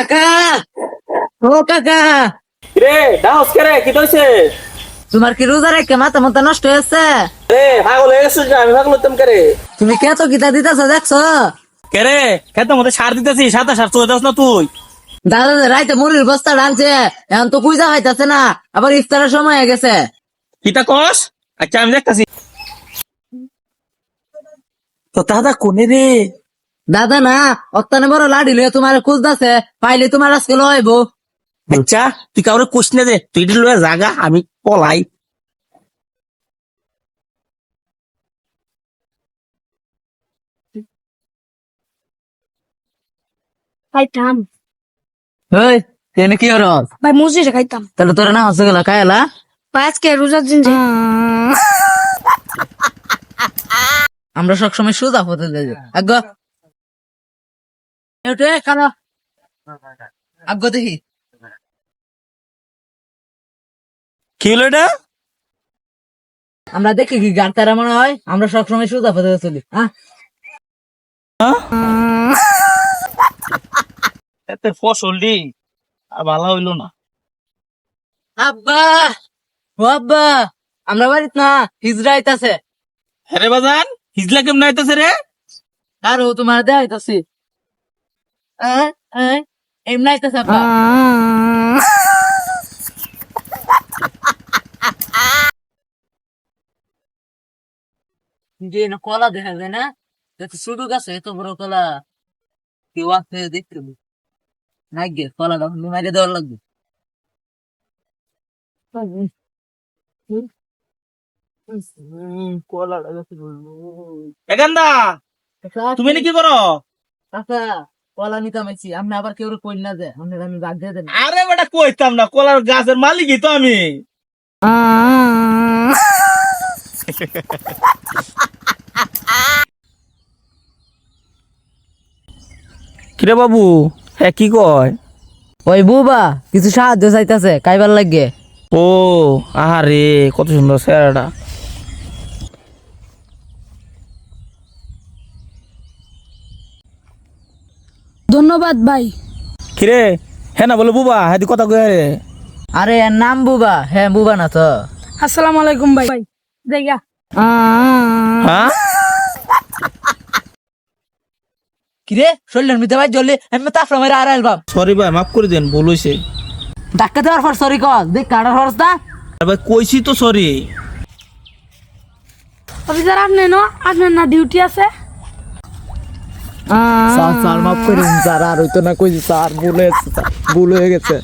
কাকা! ও কাকা! রে ডাউস করে কি হইছে তোমার কি রোজা রেখে মাথা মাথা নষ্ট হয়েছে? রে পাগল হয়ে গেছিস না, আমি পাগল হতাম করে তুমি কে তো গীতা দিতেছ দেখছ? কে রে? খেতে মধ্যে সার দিতেছি সাতা সার চলে না তুই। দাদা রাইতে মুড়ির বস্তা ডালছে এখন তো কুইজা হইতাছে না আবার ইফতারের সময় হয়ে গেছে। কিটা কস? আচ্ছা আমি দেখতাছি। তো দাদা কোনে রে? দাদা না অত্যানে বড় লাড়ি লইয়া তোমার খুঁজতেছে পাইলে তোমার আজকে লইব আচ্ছা তুই কাউরে কোস না দে তুই এটি লয়ে জাগা আমি পলাই। খাইতাম। ওই তেনে কি হরস ভাই মসজিদে খাইতাম। তাহলে তোরা না হসে গেল কায়লা ভাই আজকে রোজার দিন আমরা সবসময় সোজা হতে যাই। আগ্গ ওঠে কারও আগ্গ দেখি। কি হলো এটা? আমরা দেখি কি গান তারা মনে হয় আমরা সবসময় সোজা হতে চলি হ্যাঁ? এতে ফসল দি আর ভালো হইল না। আব্বা ও আব্বা আমরা বাড়িত না হিজরা আইতাছে। আরে বাজান হিজলা কেমন আইতাছে রে? আর ও তোমার দেয়া আইতাছি। এমনি আইতাছে যে কলা দেখা যায় না শুধু গাছে এত বড় কলা কেউ আছে দেখতে না গে কলা দাও মাইরে দেওয়ার লাগবে এখানদা তুমি নি কি করো কাকা কলা নিতে মাইছি আপনি আবার কেউ কই না যে আপনি আমি দিয়ে দেন। আরে বেটা কইতাম না কলার গাছের মালিকই তো আমি। কিরে বাবু? হ্যাঁ কি কয়? ওই বুবা কিছু সাহায্য চাইতেছে কাইবার লাগে। ও আরে কত সুন্দর স্যারটা ধন্যবাদ ভাই। কিরে? হ্যাঁ না বলে বুবা হ্যাঁ কথা কয়ে রে। আরে এর নাম বুবা। হ্যাঁ বুবা না তো। আসসালামু আলাইকুম ভাই। দেখা হ্যাঁ কিরে? শরীরের মধ্যে ভাই জলে আমি তাফরা মেরে আর অ্যালবাম সরি ভাই মাফ করে দেন ভুল ধাক্কা দেওয়ার পর সরি কল দেখ কাটার খরচ না। ভাই কইছি তো সরি। অফিসার আপনি ন আপনার না ডিউটি আছে? স্যার সার মাফ করে সার আর হইতো না, কই স্যার, ভুল হয়েছে ভুল হয়ে গেছে।